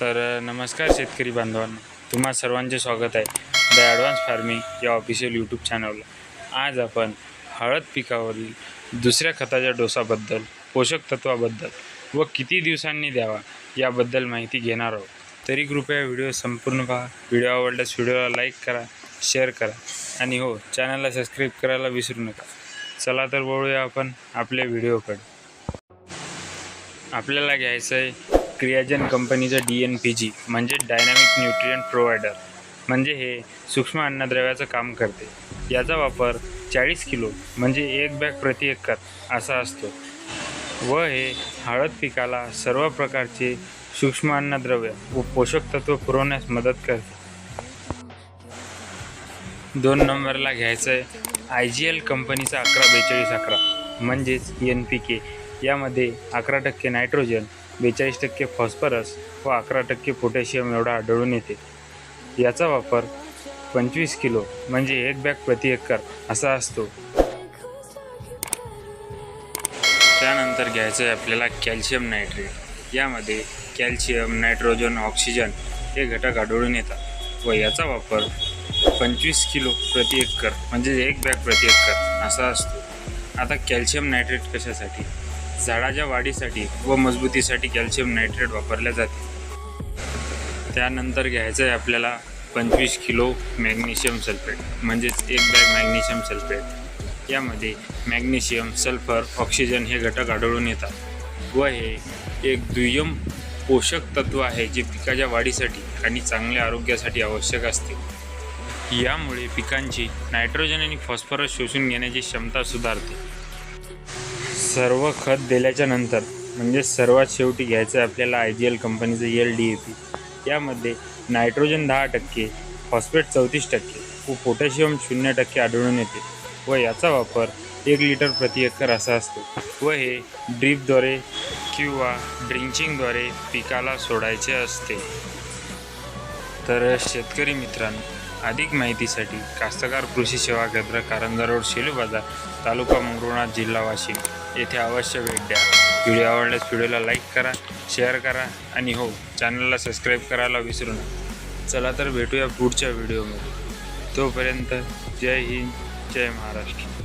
तर नमस्कार शेतकरी बांधवांना. तुम्हा सर्वांचे स्वागत आहे. द ॲडव्हान्स फार्मिंग या ऑफिशियल यूट्यूब चॅनलला आज आपण हळद पिकावरील दुसऱ्या खताच्या डोसाबद्दल पोषक तत्वाबद्दल व किती दिवसांनी द्यावा याबद्दल माहिती घेणार आहोत. तरी कृपया व्हिडिओ संपूर्ण पहा. व्हिडिओ आवडल्यास व्हिडिओला लाईक करा शेअर करा आणि हो चॅनलला सबस्क्राईब करायला विसरू नका. चला तर वळूया आपण आपल्या व्हिडिओकडे. आपल्याला घ्यायचं आहे क्रियाजन कंपनीचं डी एन पी जी म्हणजे डायनॅमिक न्यूट्रियंट प्रोव्हायडर म्हणजे हे सूक्ष्म अन्नद्रव्याचं काम करते. याचा वापर चाळीस किलो म्हणजे एक बॅग प्रति एकर असा असतो. व हे हळद पिकाला सर्व प्रकारचे सूक्ष्म अन्नद्रव्य व पोषक तत्व पुरवण्यास मदत करते. दोन नंबरला घ्यायचं आहे आय जी एल कंपनीचा अकरा बेचाळीस अकरा म्हणजेच एन पी के यामध्ये अकरा टक्के नायट्रोजन बेचाळीस टक्के फॉस्फरस व अकरा टक्के पोटॅशियम एवढा आढळून येते. याचा वापर पंचवीस किलो म्हणजे एक बॅग प्रति एकर असा असतो. त्यानंतर घ्यायचं आहे आपल्याला कॅल्शियम नायट्रेट. यामध्ये कॅल्शियम नायट्रोजन ऑक्सिजन हे घटक आढळून येतात व याचा वापर पंचवीस किलो प्रति एकर म्हणजे एक बॅग प्रति एकर असा असतो. आता कॅल्शियम नायट्रेट कशासाठी? झाडाच्या वाढीसाठी व मजबूतीसाठी कॅल्शियम नायट्रेट वापरल्या जाते. त्यानंतर घ्यायचं आहे आपल्याला पंचवीस किलो मॅग्नेशियम सल्फेट म्हणजेच एक बॅग मॅग्नेशियम सल्फेट. यामध्ये मॅग्नेशियम सल्फर ऑक्सिजन हे घटक आढळून येतात. व हे एक दुय्यम पोषक तत्व आहे जे पिकाच्या वाढीसाठी आणि चांगल्या आरोग्यासाठी आवश्यक असते. यामुळे पिकांची नायट्रोजन आणि फॉस्फरस शोषून घेण्याची क्षमता सुधारते. सर्व खत दिल्याच्या नंतर म्हणजे सर्वात शेवटी घ्यायचं आहे आपल्याला आय जी एल कंपनीचं एल डी ए पी यामध्ये नायट्रोजन दहा टक्के फॉस्फेट चौतीस टक्के व पोटॅशियम शून्य टक्के आढळून येते. व याचा वापर एक लिटर प्रति एकर असा असतो. व हे ड्रीपद्वारे किंवा ड्रिंचिंगद्वारे पिकाला सोडायचे असते. तर शेतकरी मित्रांनो अधिक माहितीसाठी कास्तकार कृषी सेवा केंद्र कारंजा रोड शेलू बाजार तालुका मंगरुळा जिल्हा वाशिम. येथे अवश्य भेट द्या. व्हिडिओ आवडल्यास व्हिडिओला लाईक करा शेअर करा आणि हो चॅनलला सबस्क्राईब करायला विसरू नका. चला तर भेटूया पुढच्या व्हिडिओमध्ये. तोपर्यंत जय हिंद जय महाराष्ट्र.